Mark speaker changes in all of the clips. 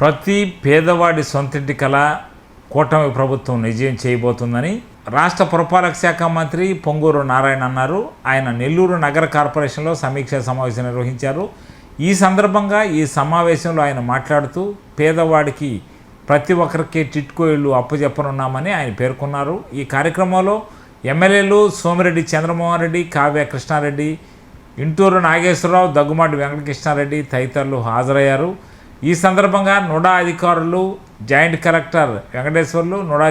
Speaker 1: ప్రతి పేదవాడి సొంతింటి కళ కూటమి ప్రభుత్వం నిజం చేయబోతుందని రాష్ట్ర పురపాలక శాఖ మంత్రి పొంగూరు నారాయణ అన్నారు. ఆయన నెల్లూరు నగర కార్పొరేషన్లో సమీక్ష సమావేశం నిర్వహించారు. ఈ సందర్భంగా ఈ సమావేశంలో ఆయన మాట్లాడుతూ పేదవాడికి ప్రతి ఒక్కరికి టిట్కో ఇళ్ళు అప్పజెప్పనున్నామని ఆయన పేర్కొన్నారు. ఈ కార్యక్రమంలో ఎమ్మెల్యేలు సోమిరెడ్డి చంద్రమోహన్ రెడ్డి కావ్య కృష్ణారెడ్డి ఇంటూరు నాగేశ్వరరావు దగ్గుమాటి వెంకటకృష్ణారెడ్డి తదితరులు హాజరయ్యారు. ఈ సందర్భంగా నోడా అధికారులు joint collector Venkateswarlu NUDA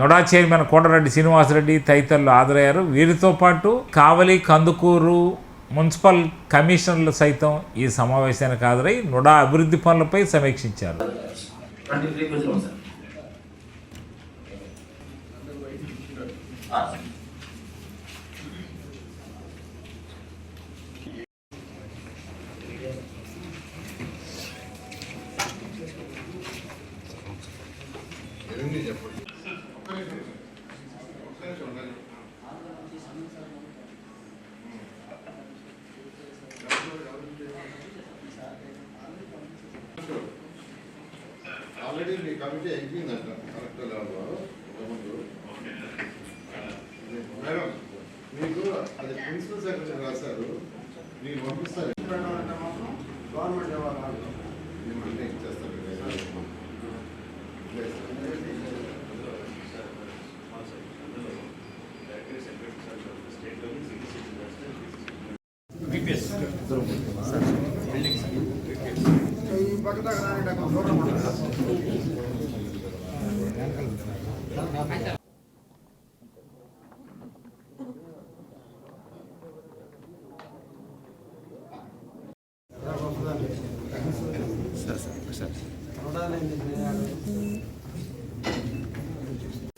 Speaker 1: NUDA chairman Kotareddy Srinivasareddy తదితరులు హాజరయ్యారు. వీరితో పాటు కావలి కందుకూరు మున్సిపల్ కమిషనర్లు సైతం ఈ సమావేశానికి హాజరై నుడా అభివృద్ధి పనులపై సమీక్షించారు.
Speaker 2: ట్వంటీ
Speaker 3: ఆల్రెడీ మీ కమిటీ అయిపోయిందంట కలెక్టర్ గారు. మేడం మీకు అది ప్రిన్సిపల్ సెక్రటరీ రాశారు మీరు పంపిస్తారు
Speaker 4: గవర్నమెంట్ ఇవ్వాలి
Speaker 3: మేమంటే ఇచ్చేస్తారు
Speaker 4: ఈ పక్క దాకా రానివ్వండి, అక్కడ దూరం ఉంటుంది.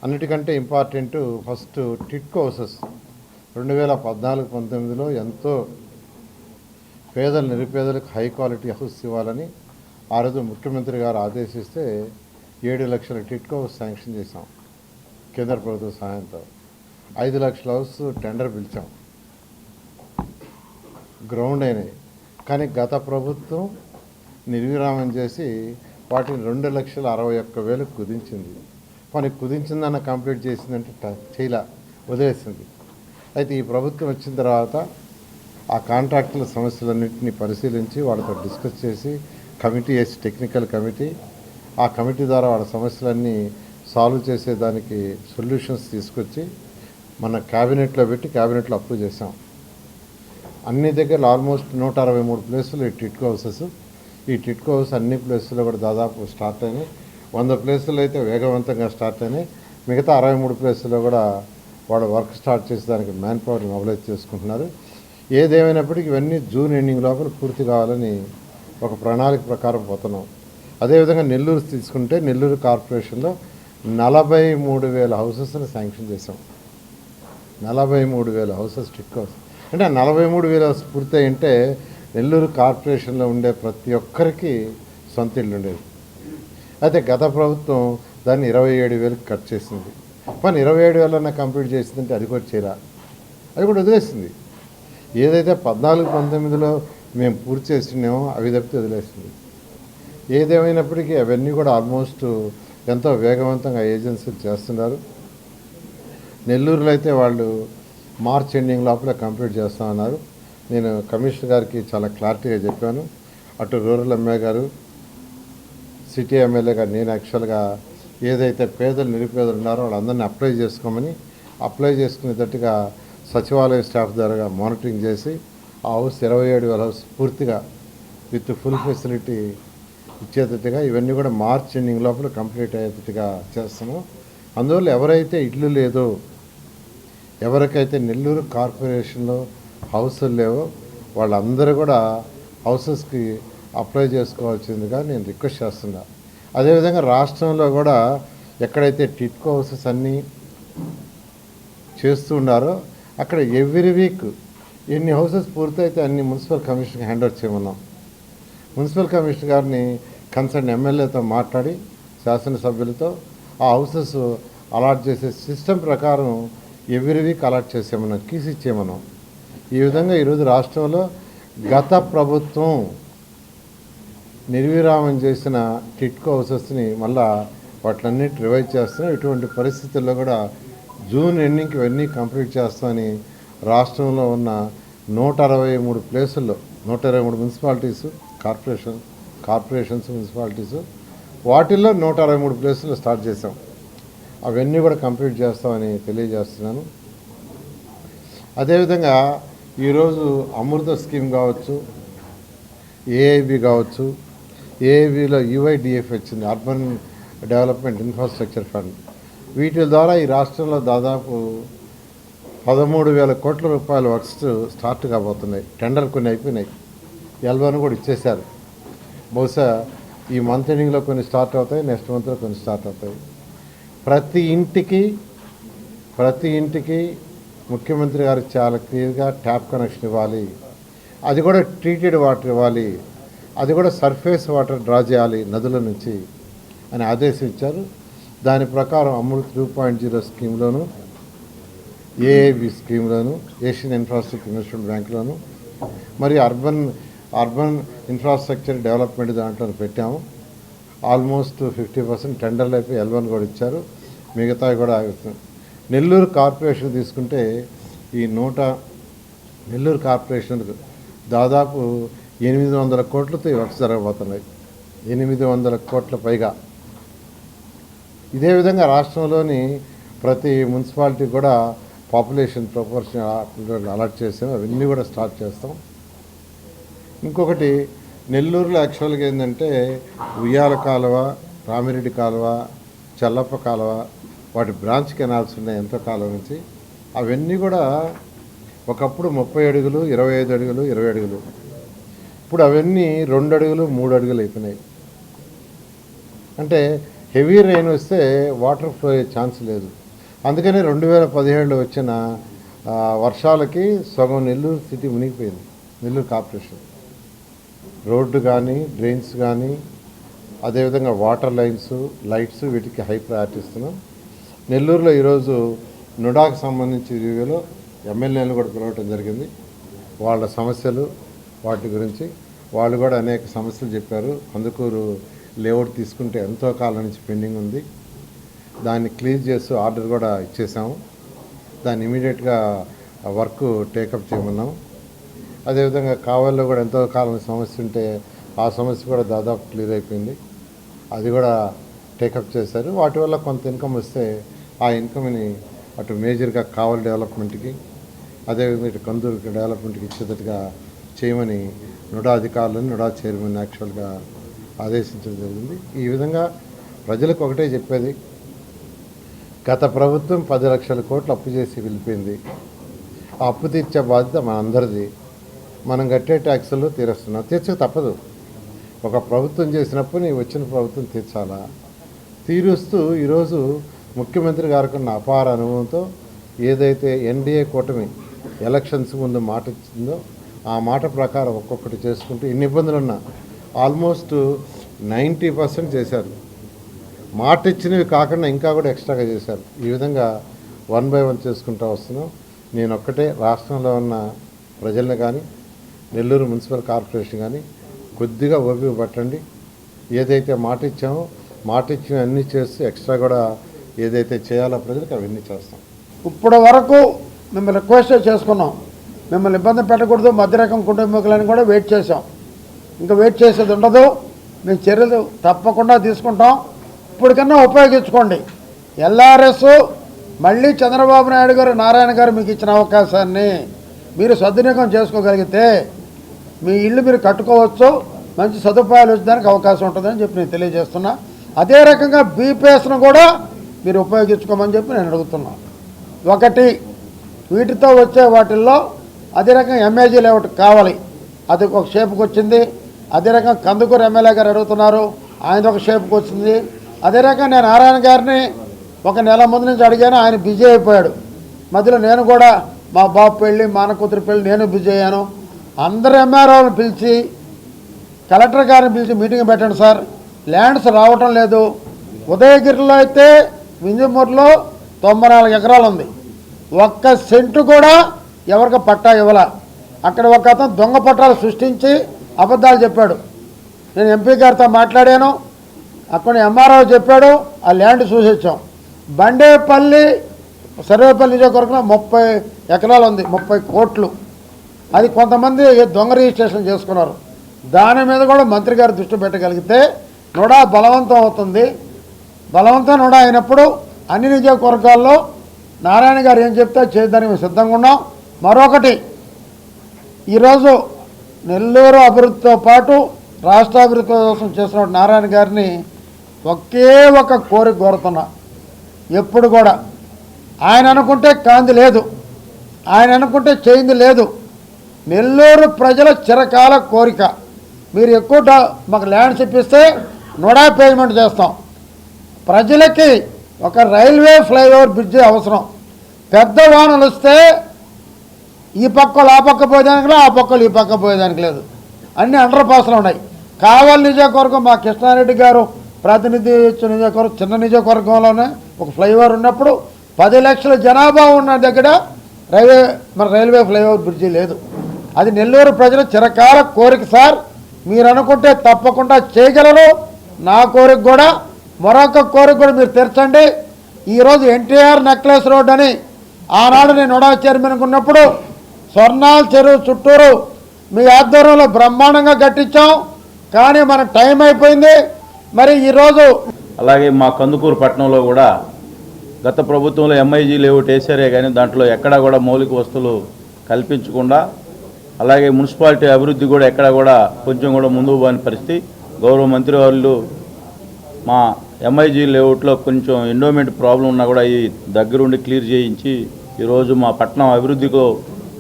Speaker 3: అన్నిటికంటే ఇంపార్టెంట్ ఫస్ట్ టిట్కో హౌసెస్ రెండు వేల పద్నాలుగు పంతొమ్మిదిలో ఎంతో పేదలు నిరుపేదలకు హై క్వాలిటీ హౌస్ ఇవ్వాలని ఆ రోజు ముఖ్యమంత్రి గారు ఆదేశిస్తే ఏడు లక్షల టిట్కో శాంక్షన్ చేశాం కేంద్ర ప్రభుత్వ సహాయంతో. ఐదు లక్షల హౌస్ టెండర్ పిలిచాం. గ్రౌండ్ అయినాయి. కానీ గత ప్రభుత్వం నిర్విరామం చేసి వాటిని రెండు లక్షల అరవై ఒక్క వేలు కుదించింది. పని కుదించిందన్న కంప్లీట్ చేసిందంటే ట- చేయలా వదిలేసింది. అయితే ఈ ప్రభుత్వం వచ్చిన తర్వాత ఆ కాంట్రాక్టుల సమస్యలన్నింటినీ పరిశీలించి వాళ్ళతో డిస్కస్ చేసి కమిటీ వేసి టెక్నికల్ కమిటీ ఆ కమిటీ ద్వారా వాళ్ళ సమస్యలన్నీ సాల్వ్ చేసేదానికి సొల్యూషన్స్ తీసుకొచ్చి మన క్యాబినెట్లో పెట్టి క్యాబినెట్లో అప్రూవ్ చేసాం అన్ని దగ్గర ఆల్మోస్ట్ నూట అరవై మూడు ప్లేసులు ఈ టిట్కో హౌసెస్. ఈ టిట్కో హౌస్ అన్ని ప్లేసుల్లో కూడా దాదాపు స్టార్ట్ అయినాయి. వంద ప్లేసులు అయితే వేగవంతంగా స్టార్ట్ అయినాయి. మిగతా అరవై మూడు ప్లేసుల్లో కూడా వాళ్ళు వర్క్ స్టార్ట్ చేసేదానికి మ్యాన్ పవర్ని మొబిలైజ్ చేసుకుంటున్నారు. ఏదేమైనప్పటికీ ఇవన్నీ జూన్ ఎండింగ్ లోపల పూర్తి కావాలని ఒక ప్రణాళిక ప్రకారం పోతున్నాం. అదేవిధంగా నెల్లూరు తీసుకుంటే నెల్లూరు కార్పొరేషన్లో నలభై మూడు వేల హౌసెస్ని శాంక్షన్ చేసాం నలభై మూడు వేల హౌసెస్ టిక్ హౌస్. అంటే నలభై మూడు వేల పూర్తి పూర్తయి నెల్లూరు కార్పొరేషన్లో ఉండే ప్రతి ఒక్కరికి సొంత ఇల్లు ఉండేది. అయితే గత ప్రభుత్వం దాన్ని ఇరవై ఏడు వేలకు కట్ చేసింది. పని ఇరవై ఏడు వేలన్నా కంప్లీట్ చేసిందంటే అది కూడా చేయరా అది కూడా వదిలేసింది. ఏదైతే పద్నాలుగు పంతొమ్మిదిలో మేము పూర్తి చేసినామో అవి తప్పితే వదిలేసింది. ఏదేమైనప్పటికీ అవన్నీ కూడా ఆల్మోస్ట్ ఎంతో వేగవంతంగా ఏజెన్సీలు చేస్తున్నారు. నెల్లూరులో అయితే వాళ్ళు మార్చ్ ఎండింగ్ లోపల కంప్లీట్ చేస్తామన్నారు నేను కమిషనర్ గారికి చాలా క్లారిటీగా చెప్పాను. అటు rural MLA garu city MLA garu నేను యాక్చువల్గా ఏదైతే పేదలు నిరుపేదలు ఉన్నారో వాళ్ళందరినీ అప్లై చేసుకోమని అప్లై చేసుకునేటట్టుగా సచివాలయ స్టాఫ్ ద్వారా మానిటరింగ్ చేసి ఆ హౌస్ ఇరవై ఏడు వేల హౌస్ పూర్తిగా విత్ ఫుల్ ఫెసిలిటీ ఇచ్చేటట్టుగా ఇవన్నీ కూడా మార్చ్ ఎండింగ్ లోపల కంప్లీట్ అయ్యేటట్టుగా చేస్తాము అందువల్ల ఎవరైతే ఇల్లు లేదో ఎవరికైతే నెల్లూరు కార్పొరేషన్లో హౌసులు లేవో వాళ్ళందరూ కూడా హౌసెస్కి అప్లై చేసుకోవాల్సిందిగా నేను రిక్వెస్ట్ చేస్తున్నా. అదేవిధంగా రాష్ట్రంలో కూడా ఎక్కడైతే టిట్కో హౌసెస్ అన్నీ చేస్తూ ఉన్నారో అక్కడ ఎవ్రీ వీక్ ఎన్ని హౌసెస్ పూర్తయితే అన్ని మున్సిపల్ కమిషన్కి హ్యాండ్ ఓవర్ చేయమన్నాం. మున్సిపల్ కమిషనర్ గారిని కన్సర్న్ ఎమ్మెల్యేతో మాట్లాడి శాసనసభ్యులతో ఆ హౌసెస్ అలాట్ చేసే సిస్టమ్ ప్రకారం ఎవ్రీ వీక్ అలాట్ చేసేమన్నాం కీస్ ఇచ్చేమన్నాం ఈ విధంగా ఈరోజు రాష్ట్రంలో గత ప్రభుత్వం నిర్విరామం చేసిన టిట్కో హౌసెస్ని మళ్ళా వాటిలన్నిటి రివైజ్ చేస్తున్నాం. ఇటువంటి పరిస్థితుల్లో కూడా జూన్ ఎండింగ్కి ఇవన్నీ కంప్లీట్ చేస్తామని రాష్ట్రంలో ఉన్న నూట అరవై మూడు ప్లేసుల్లో నూట ఇరవై మూడు మున్సిపాలిటీస్ కార్పొరేషన్ కార్పొరేషన్స్ మున్సిపాలిటీస్ వాటిల్లో నూట అరవై మూడు ప్లేసుల్లో స్టార్ట్ చేసాం అవన్నీ కూడా కంప్లీట్ చేస్తామని తెలియజేస్తున్నాను. అదేవిధంగా ఈరోజు అమృత స్కీమ్ కావచ్చు ఏఐబి కావచ్చు ఏఐబిలో యుఐడిఎఫ్ వచ్చింది అర్బన్ డెవలప్మెంట్ ఇన్ఫ్రాస్ట్రక్చర్ ఫండ్. వీటి ద్వారా ఈ రాష్ట్రంలో దాదాపు పదమూడు వేల కోట్ల రూపాయల వర్క్స్ స్టార్ట్ కాబోతున్నాయి. టెండర్ కొన్ని అయిపోయినాయి. ఎల్వన్ కూడా ఇచ్చేశారు. బహుశా ఈ మంత్ ఎండింగ్లో కొన్ని స్టార్ట్ అవుతాయి నెక్స్ట్ మంత్లో కొన్ని స్టార్ట్ అవుతాయి. ప్రతి ఇంటికి ప్రతి ఇంటికి ముఖ్యమంత్రి గారు చాలా క్లియర్గా ట్యాప్ కనెక్షన్ ఇవ్వాలి. అది కూడా ట్రీటెడ్ వాటర్ ఇవ్వాలి. అది కూడా సర్ఫేస్ వాటర్ డ్రా చేయాలి నదుల నుంచి అని ఆదేశం ఇచ్చారు దాని ప్రకారం అమృత్ టూ పాయింట్ జీరో స్కీమ్లోను ఏఏబి స్కీమ్లోను ఏషియన్ ఇన్ఫ్రాస్ట్రక్చర్ ఇన్వెస్ట్మెంట్ బ్యాంకులోను మరి అర్బన్ అర్బన్ ఇన్ఫ్రాస్ట్రక్చర్ డెవలప్మెంట్ దాంట్లో పెట్టాము. ఆల్మోస్ట్ ఫిఫ్టీ పర్సెంట్ టెండర్లు అయిపోయి ఎల్వన్ కూడా ఇచ్చారు. మిగతా కూడా నెల్లూరు కార్పొరేషన్ తీసుకుంటే ఈ నూట నెల్లూరు కార్పొరేషన్కు దాదాపు ఎనిమిది వందల కోట్లతో ఈ వర్క్స్ జరగబోతున్నాయి. ఎనిమిది వందల కోట్ల పైగా. ఇదే విధంగా రాష్ట్రంలోని ప్రతి మున్సిపాలిటీ కూడా పాపులేషన్ ప్రపోర్షన్ అలర్ట్ చేసాం. అవన్నీ కూడా స్టార్ట్ చేస్తాం. ఇంకొకటి నెల్లూరులో యాక్చువల్గా ఏంటంటే ఉయ్యాల కాలువ రామిరెడ్డి కాలువ చల్లప్ప కాలువ వాటి బ్రాంచ్ కెనాల్స్ ఉన్నాయి ఎంతో కాలం నుంచి. అవన్నీ కూడా ఒకప్పుడు ముప్పై అడుగులు ఇరవై ఐదు అడుగులు ఇరవై అడుగులు. ఇప్పుడు అవన్నీ రెండు అడుగులు మూడు అడుగులు అయిపోయినాయి. అంటే హెవీ రెయిన్ వస్తే వాటర్ ఫ్లో అయ్యే ఛాన్స్ లేదు. అందుకని రెండు వేల పదిహేడులో వచ్చిన వర్షాలకి సగం నెల్లూరు సిటీ మునిగిపోయింది. నెల్లూరు కార్పొరేషన్ రోడ్డు కానీ డ్రైన్స్ కానీ అదేవిధంగా వాటర్ లైన్స్ లైట్స్ వీటికి హై ప్రయారిటీ ఇస్తున్నాం. నెల్లూరులో ఈరోజు నుడాకు సంబంధించి రివ్యూలో ఎమ్మెల్యేలు కూడా పిలవటం జరిగింది. వాళ్ళ సమస్యలు వాటి గురించి వాళ్ళు కూడా అనేక సమస్యలు చెప్పారు. అందుకూరు లేఅవుట్ తీసుకుంటే ఎంతో కాలం నుంచి పెండింగ్ ఉంది. దాన్ని క్లీన్ చేస్తూ ఆర్డర్ కూడా ఇచ్చేసాము. దాన్ని ఇమీడియట్గా వర్క్ టేకప్ చేయమన్నాము అదేవిధంగా కావల్లో కూడా ఎంతో కాలం సమస్య ఉంటే ఆ సమస్య కూడా దాదాపు క్లియర్ అయిపోయింది. అది కూడా టేకప్ చేశారు. వాటి వల్ల కొంత ఇన్కమ్ వస్తే ఆ ఇన్కమ్ని అటు మేజర్గా కావల్ డెవలప్మెంట్కి అదేవిధంగా ఇటు కందూరు డెవలప్మెంట్కి ఇచ్చేటట్టుగా చేయమని నుడా అధికారులను నుడా చైర్మన్ యాక్చువల్గా ఆదేశించడం జరిగింది. ఈ విధంగా ప్రజలకు ఒకటే చెప్పేది గత ప్రభుత్వం పది లక్షల కోట్లు అప్పు చేసి వెళ్ళిపోయింది. ఆ అప్పు తీర్చే బాధ్యత మనందరిది మనం కట్టే ట్యాక్సులు తీరుస్తున్నాం తీర్చక తప్పదు. ఒక ప్రభుత్వం చేసినప్పుడు నీ వచ్చిన ప్రభుత్వం తీర్చాలా? తీరుస్తూ ఈరోజు ముఖ్యమంత్రి గారికి ఉన్న అపార అనుభవంతో ఏదైతే ఎన్డీఏ కూటమి ఎలక్షన్స్ ముందు మాట ఇచ్చిందో ఆ మాట ప్రకారం ఒక్కొక్కటి చేసుకుంటూ ఇన్ని ఇబ్బందులు ఉన్నా ఆల్మోస్ట్ నైంటీ పర్సెంట్ చేశారు. మాట ఇచ్చినవి కాకుండా ఇంకా కూడా ఎక్స్ట్రాగా చేశారు. ఈ విధంగా వన్ బై వన్ చేసుకుంటూ వస్తున్నాం. నేను ఒక్కటే రాష్ట్రంలో ఉన్న ప్రజల్ని కానీ నెల్లూరు మున్సిపల్ కార్పొరేషన్ కానీ కొద్దిగా ఓపిక పట్టండి. ఏదైతే మాట ఇచ్చామో మాట ఇచ్చిన అన్నీ చేస్తూ ఎక్స్ట్రా కూడా ఏదైతే చేయాలో ప్రజలకు అవన్నీ చేస్తాం.
Speaker 4: ఇప్పటి వరకు మిమ్మల్ని రిక్వెస్ట్ చేసుకున్నాం. మిమ్మల్ని ఇబ్బంది పెట్టకూడదు మధ్యరకం కుటుంబీకులని కూడా వెయిట్ చేసాం ఇంకా వెయిట్ చేసేది ఉండదు. మేము చర్యలు తప్పకుండా తీసుకుంటాం. ఇప్పటికన్నా ఉపయోగించుకోండి. ఎల్ఆర్ఎస్ మళ్ళీ చంద్రబాబు నాయుడు గారు నారాయణ గారు మీకు ఇచ్చిన అవకాశాన్ని మీరు సద్వినియోగం చేసుకోగలిగితే మీ ఇల్లు మీరు కట్టుకోవచ్చు. మంచి సదుపాయాలు వచ్చేదానికి అవకాశం ఉంటుందని చెప్పి నేను తెలియజేస్తున్నా. అదే రకంగా బీపీఎస్ను కూడా మీరు ఉపయోగించుకోమని చెప్పి నేను అడుగుతున్నాను ఒకటి వీటితో వచ్చే వాటిల్లో అదే రకంగా ఎంఏజీ లేఅవుట్ కావాలి. అది ఒక షేప్కి వచ్చింది. అదే రకంగా కందుకూరు ఎమ్మెల్యే గారు అడుగుతున్నారు. ఆయన ఒక షేప్కి వచ్చింది. అదే రకంగా నేను నారాయణ గారిని ఒక నెల ముందు నుంచి అడిగాను. ఆయన బిజీ అయిపోయాడు. మధ్యలో నేను కూడా మా బాబు పెళ్ళి మా అన్న కూతురు పెళ్ళి నేను బిజీ అయ్యాను. అందరు ఎంఆర్ఓలను పిలిచి కలెక్టర్ గారిని పిలిచి మీటింగ్ పెట్టండి సార్. ల్యాండ్స్ రావటం లేదు. ఉదయగిరిలో అయితే వింజమూరులో తొంభై నాలుగు ఎకరాలు ఉంది. ఒక్క సెంటు కూడా ఎవరికి పట్టా ఇవ్వాల. అక్కడ ఒక అతను దొంగ పట్టాలు సృష్టించి అబద్ధాలు చెప్పాడు. నేను ఎంపీ గారితో మాట్లాడాను. అక్కడ ఎంఆర్ఓ చెప్పాడు. ఆ ల్యాండ్ చూసి వచ్చాం బండేపల్లి సర్వేపల్లి నియోజకవర్గంలో ముప్పై ఎకరాలు ఉంది. ముప్పై కోట్లు. అది కొంతమంది దొంగ రిజిస్ట్రేషన్ చేసుకున్నారు. దాని మీద కూడా మంత్రి గారు దృష్టి పెట్టగలిగితే నుడా బలవంతం అవుతుంది. బలవంతం నుడా అయినప్పుడు అన్ని నియోజకవర్గాల్లో నారాయణ గారు ఏం చెప్తే చేయడానికి మేము సిద్ధంగా ఉన్నాం. మరొకటి ఈరోజు నెల్లూరు అభివృద్ధితో పాటు రాష్ట్ర అభివృద్ధి కోసం చేసిన నారాయణ గారిని ఒకే ఒక కోరిక కోరుతున్నా. ఎప్పుడు కూడా. ఆయన అనుకుంటే కాంతి లేదు. ఆయన అనుకుంటే చేయింది లేదు. నెల్లూరు ప్రజల చిరకాల కోరిక. మీరు ఎక్కువ మాకు ల్యాండ్స్ ఇప్పిస్తే నోడా పేమెంట్ చేస్తాం. ప్రజలకి ఒక రైల్వే ఫ్లైఓవర్ బ్రిడ్జి అవసరం. పెద్ద వానలు వస్తే ఈ పక్కలు ఆ పక్క పోయేదానికి లేదు ఆ పక్కలు ఈ పక్క పోయేదానికి లేదు. అన్ని అండర్ పాస్లు ఉన్నాయి. కావాలి నియోజకవర్గం మా కృష్ణారెడ్డి గారు ప్రాతినిధ్యం ఇచ్చిన నియోజకవర్గం చిన్న నియోజకవర్గంలోనే ఒక ఫ్లైఓవర్ ఉన్నప్పుడు పది లక్షల జనాభా ఉన్న దగ్గర రైల్వే మన రైల్వే ఫ్లైఓవర్ బ్రిడ్జి లేదు. అది నెల్లూరు ప్రజల చిరకాల కోరిక సార్. మీరు అనుకుంటే తప్పకుండా చేయగలరు. నా కోరిక కూడా మరొక కోరిక కూడా మీరు తెరచండి. ఈరోజు ఎన్టీఆర్ నెక్లెస్ రోడ్ అని ఆనాడు నేను నొడా చైర్మన్గా ఉన్నప్పుడు స్వర్ణాల చెరువు చుట్టూరు మీ ఆధ్వర్యంలో బ్రహ్మాండంగా కట్టించాం. కానీ మన టైం అయిపోయింది. మరి ఈరోజు
Speaker 5: అలాగే మా కందుకూరు పట్టణంలో కూడా గత ప్రభుత్వంలో ఎంఐజీ లేఅవుట్ వేసారే కానీ దాంట్లో ఎక్కడా కూడా మౌలిక వస్తువులు కల్పించకుండా అలాగే మున్సిపాలిటీ అభివృద్ధి కూడా ఎక్కడ కూడా కొంచెం కూడా ముందుకు పోని పరిస్థితి. గౌరవ మంత్రి వాళ్ళు మా ఎంఐజీ లేఅవుట్లో కొంచెం ఎండోమెంట్ ప్రాబ్లం ఉన్నా కూడా ఈ దగ్గరుండి క్లియర్ చేయించి ఈరోజు మా పట్టణం అభివృద్ధికో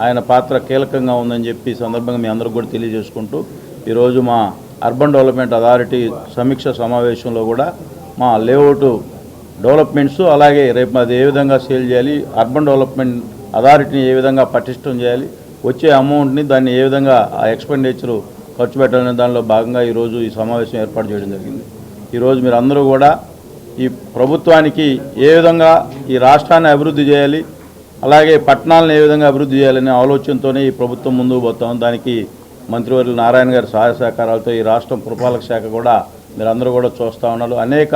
Speaker 5: ఆయన పాత్ర కీలకంగా ఉందని చెప్పి సందర్భంగా మీ అందరికి కూడా తెలియజేసుకుంటూ ఈరోజు మా అర్బన్ డెవలప్మెంట్ అథారిటీ సమీక్ష సమావేశంలో కూడా మా లేఅవుట్ డెవలప్మెంట్స్ అలాగే రేపు అది ఏ విధంగా సేల్ చేయాలి అర్బన్ డెవలప్మెంట్ అథారిటీని ఏ విధంగా పటిష్టం చేయాలి వచ్చే అమౌంట్ని దాన్ని ఏ విధంగా ఆ ఎక్స్పెండిచర్ ఖర్చు పెట్టాలనే దానిలో భాగంగా ఈరోజు ఈ సమావేశం ఏర్పాటు చేయడం జరిగింది. ఈరోజు మీరు అందరూ కూడా ఈ ప్రభుత్వానికి ఏ విధంగా ఈ రాష్ట్రాన్ని అభివృద్ధి చేయాలి అలాగే పట్టణాలను ఏ విధంగా అభివృద్ధి చేయాలనే ఆలోచనతోనే ఈ ప్రభుత్వం ముందుకు పోతాం. దానికి మంత్రివర్యులు నారాయణ గారి సహాయ సహకారాలతో ఈ రాష్ట్రం పురపాలక శాఖ కూడా మీరందరూ కూడా చూస్తూ ఉన్నారు. అనేక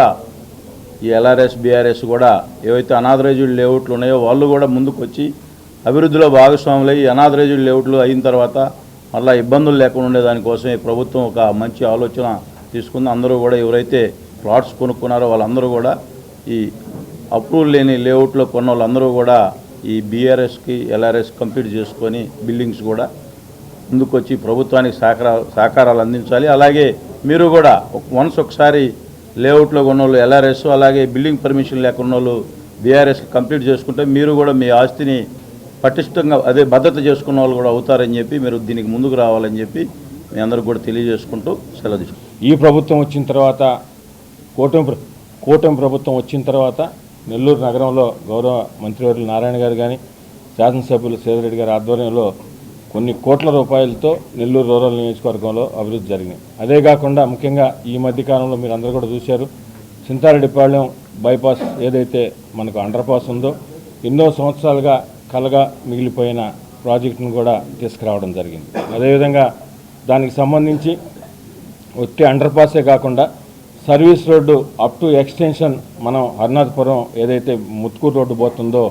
Speaker 5: ఈ ఎల్ఆర్ఎస్ బీఆర్ఎస్ కూడా ఏవైతే అనాథరైజ్డ్ లేఅవుట్లు ఉన్నాయో వాళ్ళు కూడా ముందుకు వచ్చి అభివృద్ధిలో భాగస్వాములై ఈ అనాథరైజ్డ్ లేఅవుట్లు అయిన తర్వాత మళ్ళీ ఇబ్బందులు లేకుండా ఉండేదానికోసం ఈ ప్రభుత్వం ఒక మంచి ఆలోచన తీసుకుంది. అందరూ కూడా ఎవరైతే ప్లాట్స్ కొనుక్కున్నారో వాళ్ళందరూ కూడా ఈ అప్రూవల్ లేని లేఅవుట్లో కొన్న వాళ్ళందరూ కూడా ఈ బీఆర్ఎస్కి ఎల్ఆర్ఎస్ కంప్లీట్ చేసుకొని బిల్డింగ్స్ కూడా ముందుకొచ్చి ప్రభుత్వానికి సహకార సహకారాలు అందించాలి. అలాగే మీరు కూడా వన్స్ ఒకసారి లేఅవుట్లో ఉన్న వాళ్ళు ఎల్ఆర్ఎస్ అలాగే బిల్డింగ్ పర్మిషన్ లేకున్న వాళ్ళు బీఆర్ఎస్ కంప్లీట్ చేసుకుంటే మీరు కూడా మీ ఆస్తిని పటిష్టంగా అదే భద్రత చేసుకున్న వాళ్ళు కూడా అవుతారని చెప్పి మీరు దీనికి ముందుకు రావాలని చెప్పి మీ అందరికి కూడా తెలియజేసుకుంటూ సెలవు తీసుకుంటాం
Speaker 6: ఈ ప్రభుత్వం వచ్చిన తర్వాత కూటమి ప్ర- కూటమి ప్రభుత్వం వచ్చిన తర్వాత నెల్లూరు నగరంలో గౌరవ మంత్రివర్యులు నారాయణ గారు కానీ శాసనసభ్యులు సేదరెడ్డి గారి ఆధ్వర్యంలో కొన్ని కోట్ల రూపాయలతో నెల్లూరు రూరల్ నియోజకవర్గంలో అభివృద్ధి జరిగినాయి అదే కాకుండా ముఖ్యంగా ఈ మధ్య కాలంలో మీరు అందరూ కూడా చూశారు చింతారెడ్డిపాళెం బైపాస్ ఏదైతే మనకు అండర్ పాస్ ఉందో ఎన్నో సంవత్సరాలుగా కలగా మిగిలిపోయిన ప్రాజెక్టును కూడా తీసుకురావడం జరిగింది. అదేవిధంగా దానికి సంబంధించి ఒట్టి అండర్ పాసే కాకుండా service road up to extension మనం హర్నాథపురం ఏదైతే ముత్కూరు రోడ్డు పోతుందో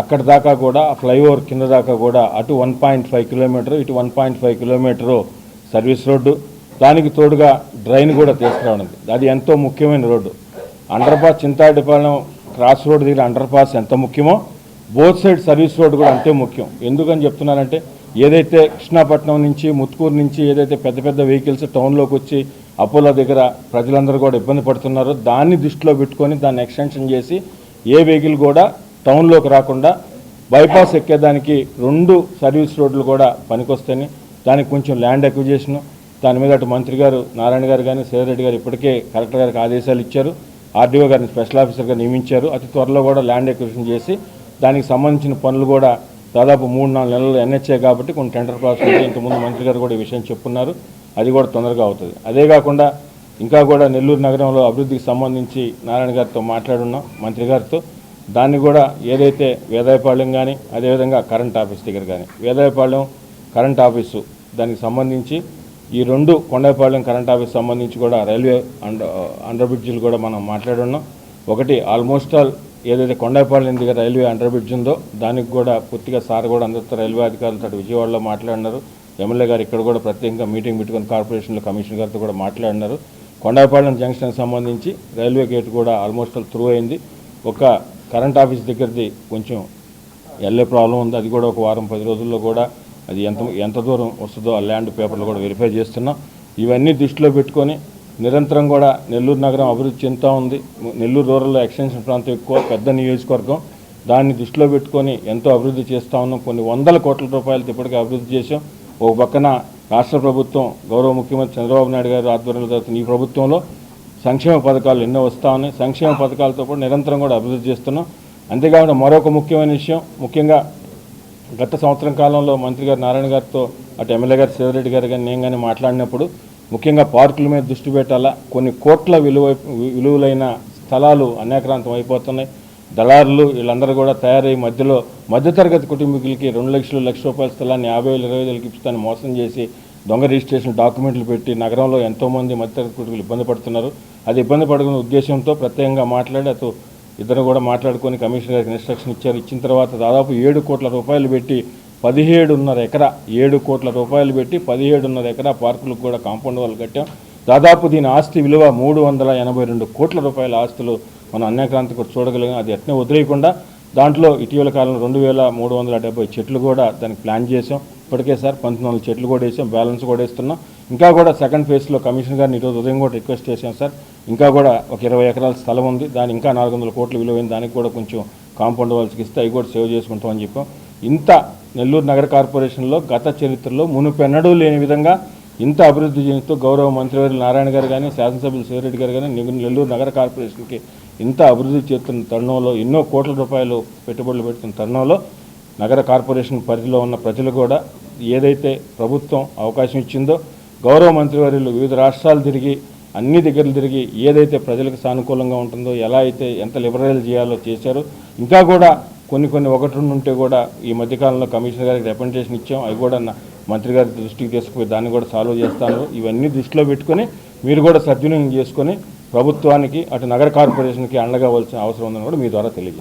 Speaker 6: అక్కడ దాకా కూడా ఫ్లైఓవర్ కింద దాకా కూడా అటు వన్ పాయింట్ ఫైవ్ కిలోమీటర్ ఇటు one point five kilometre service road. దానికి తోడుగా డ్రైన్ కూడా తీసుకురావడం. అది ఎంతో ముఖ్యమైన road. Under pass Chintadipalem cross road దగ్గర అండర్ పాస్ ఎంత ముఖ్యమో బోత్ సైడ్ సర్వీస్ రోడ్డు కూడా అంతే ముఖ్యం. ఎందుకని చెప్తున్నానంటే ఏదైతే కృష్ణాపట్నం నుంచి ముత్కూరు నుంచి ఏదైతే పెద్ద పెద్ద వెహికల్స్ టౌన్లోకి వచ్చి అపోలో దగ్గర ప్రజలందరూ కూడా ఇబ్బంది పడుతున్నారు. దాన్ని దృష్టిలో పెట్టుకొని దాన్ని ఎక్స్టెన్షన్ చేసి ఏ వెహికల్ కూడా టౌన్లోకి రాకుండా బైపాస్ ఎక్కేదానికి రెండు సర్వీస్ రోడ్లు కూడా పనికొస్తాయని దానికి కొంచెం ల్యాండ్ అక్విజేషన్. దాని మీద అటు మంత్రి గారు నారాయణ గారు కానీ సేదరెడ్డి గారు ఇప్పటికే కలెక్టర్ గారికి ఆదేశాలు ఇచ్చారు. ఆర్డీఓ గారిని స్పెషల్ ఆఫీసర్గా నియమించారు. అతి త్వరలో కూడా ల్యాండ్ అక్విజిషన్ చేసి దానికి సంబంధించిన పనులు కూడా దాదాపు మూడు నాలుగు నెలలు ఎన్హెచ్ఏ కాబట్టి కొన్ని టెండర్ ప్రాసెస్ ఇంతకుముందు మంత్రి గారు కూడా ఈ విషయం చెప్పున్నారు. అది కూడా తొందరగా అవుతుంది. అదే కాకుండా ఇంకా కూడా నెల్లూరు నగరంలో అభివృద్ధికి సంబంధించి నారాయణ గారితో మాట్లాడున్నాం మంత్రి గారితో. దాన్ని కూడా ఏదైతే వేదాయపాళ్యం కానీ అదేవిధంగా కరెంట్ ఆఫీస్ దగ్గర కానీ వేదాయపాళ్యం కరెంట్ ఆఫీసు దానికి సంబంధించి ఈ రెండు కొండపాలెం కరెంట్ ఆఫీస్ సంబంధించి కూడా రైల్వే అండర్ అండర్ బ్రిడ్జిలు కూడా మనం మాట్లాడున్నాం. ఒకటి ఆల్మోస్ట్ ఆల్ ఏదైతే కొండపాలెం దగ్గర రైల్వే అండర్ బ్రిడ్జ్ ఉందో దానికి కూడా పూర్తిగా సార్ కూడా అందరితో రైల్వే అధికారులతో విజయవాడలో మాట్లాడినారు. ఎమ్మెల్యే గారు ఇక్కడ కూడా ప్రత్యేకంగా మీటింగ్ పెట్టుకుని కార్పొరేషన్లో కమిషనర్ గారితో కూడా మాట్లాడినారు. కొండపాలెం జంక్షన్కి సంబంధించి రైల్వే గేట్ కూడా ఆల్మోస్ట్ త్రూ అయింది. ఒక కరెంట్ ఆఫీస్ దగ్గరది కొంచెం వెళ్ళే ప్రాబ్లం ఉంది. అది కూడా ఒక వారం పది రోజుల్లో కూడా అది ఎంత ఎంత దూరం వస్తుందో ఆ ల్యాండ్ పేపర్లు కూడా వెరిఫై చేస్తున్నాం. ఇవన్నీ దృష్టిలో పెట్టుకొని నిరంతరం కూడా నెల్లూరు నగరం అభివృద్ధి చెందుతూ ఉంది. నెల్లూరు రూరల్ ఎక్స్టెన్షన్ ప్రాంతం ఎక్కువ పెద్ద నియోజకవర్గం. దాన్ని దృష్టిలో పెట్టుకొని ఎంతో అభివృద్ధి చేస్తూ ఉన్నాం. కొన్ని వందల కోట్ల రూపాయలతో ఇప్పటికే అభివృద్ధి చేసాం ఒక పక్కన రాష్ట్ర ప్రభుత్వం గౌరవ ముఖ్యమంత్రి చంద్రబాబు నాయుడు గారు ఆధ్వర్యంలో జరుగుతున్న ఈ ప్రభుత్వంలో సంక్షేమ పథకాలు ఎన్నో వస్తూ ఉన్నాయి. సంక్షేమ పథకాలతో కూడా నిరంతరం కూడా అభివృద్ధి చేస్తున్నాం. అంతేకాకుండా మరొక ముఖ్యమైన విషయం ముఖ్యంగా గత సంవత్సరం కాలంలో మంత్రి గారు నారాయణ గారితో అటు ఎమ్మెల్యే గారు శివరెడ్డి గారు కానీ నేను కానీ మాట్లాడినప్పుడు ముఖ్యంగా పార్కుల మీద దృష్టి పెట్టాలా? కొన్ని కోట్ల విలువ విలువలైన స్థలాలు అన్యాక్రాంతం అయిపోతున్నాయి. దళారులు వీళ్ళందరూ కూడా తయారై మధ్యలో మధ్యతరగతి కుటుంబీకులకి రెండు లక్షలు లక్ష రూపాయల స్థలాన్ని యాభై వేలు ఇరవై వేలకి ఇస్తాను మోసం చేసి దొంగ రిజిస్ట్రేషన్ డాక్యుమెంట్లు పెట్టి నగరంలో ఎంతోమంది మధ్యతరగతి కుటుంబీకులు ఇబ్బంది పడుతున్నారు. అది ఇబ్బంది పడుకునే ఉద్దేశంతో ప్రత్యేకంగా మాట్లాడి అతను ఇద్దరు కూడా మాట్లాడుకొని కమిషనర్ గారికి ఇన్స్ట్రక్షన్ ఇచ్చారు. ఇచ్చిన తర్వాత దాదాపు ఏడు కోట్ల రూపాయలు పెట్టి పదిహేడున్నర ఎకరా ఏడు కోట్ల రూపాయలు పెట్టి పదిహేడున్నర ఎకరా పార్కులకు కూడా కాంపౌండ్ వాళ్ళు కట్టాం. దాదాపు దీని ఆస్తి విలువ మూడు వందల ఎనభై రెండు కోట్ల రూపాయల ఆస్తులు మనం అన్యక్రాంతి కూడా చూడగలిగాం. అది ఎట్నే వదిలేయకుండా దాంట్లో ఇటీవల కాలంలో రెండు వేల మూడు వందల డెబ్బై చెట్లు కూడా దానికి ప్లాన్ చేసాం ఇప్పటికే సార్ పంతొమ్మిది వందల చెట్లు కూడా వేసాం. బ్యాలెన్స్ కూడా వేస్తున్నాం. ఇంకా కూడా సెకండ్ ఫేజ్లో కమిషన్ గారిని ఈరోజు ఉదయం కూడా రిక్వెస్ట్ చేశాం సార్. ఇంకా కూడా ఒక ఇరవై ఎకరాల స్థలం ఉంది. దాని ఇంకా నాలుగు వందల కోట్ల విలువైన దానికి కూడా కొంచెం కాంపౌండ్ వాళ్ళకి ఇస్తే అవి కూడా సేవ్ చేసుకుంటామని చెప్పాం. ఇంత నెల్లూరు నగర కార్పొరేషన్లో గత చరిత్రలో మునుపెన్నడూ లేని విధంగా ఇంత అభివృద్ధి చెందుతూ గౌరవ మంత్రివర్యులు నారాయణ గారు కానీ శాసనసభ్యులు శివరెడ్డి గారు కానీ నెల్లూరు నగర కార్పొరేషన్కి ఇంత అభివృద్ధి చేస్తున్న తరుణంలో ఎన్నో కోట్ల రూపాయలు పెట్టుబడులు పెడుతున్న తరుణంలో నగర కార్పొరేషన్ పరిధిలో ఉన్న ప్రజలు కూడా ఏదైతే ప్రభుత్వం అవకాశం ఇచ్చిందో గౌరవ మంత్రివర్యులు వివిధ రాష్ట్రాలు తిరిగి అన్ని దగ్గరలు తిరిగి ఏదైతే ప్రజలకు సానుకూలంగా ఉంటుందో ఎలా అయితే ఎంత లిబరలైజ్ చేయాలో చేశారో. ఇంకా కూడా కొన్ని కొన్ని ఒకటి రెండు ఉంటే కూడా ఈ మధ్యకాలంలో కమిషనర్ గారికి రిప్రజెంటేషన్ ఇచ్చాం. అవి కూడా నా మంత్రి గారి దృష్టికి తీసుకుపోయి దాన్ని కూడా సాల్వ్ చేస్తాను. ఇవన్నీ దృష్టిలో పెట్టుకొని మీరు కూడా సద్వినియోగం చేసుకొని ప్రభుత్వానికి అటు నగర కార్పొరేషన్కి అండగా అవసరం ఉందని కూడా మీ ద్వారా తెలియజేస్తాను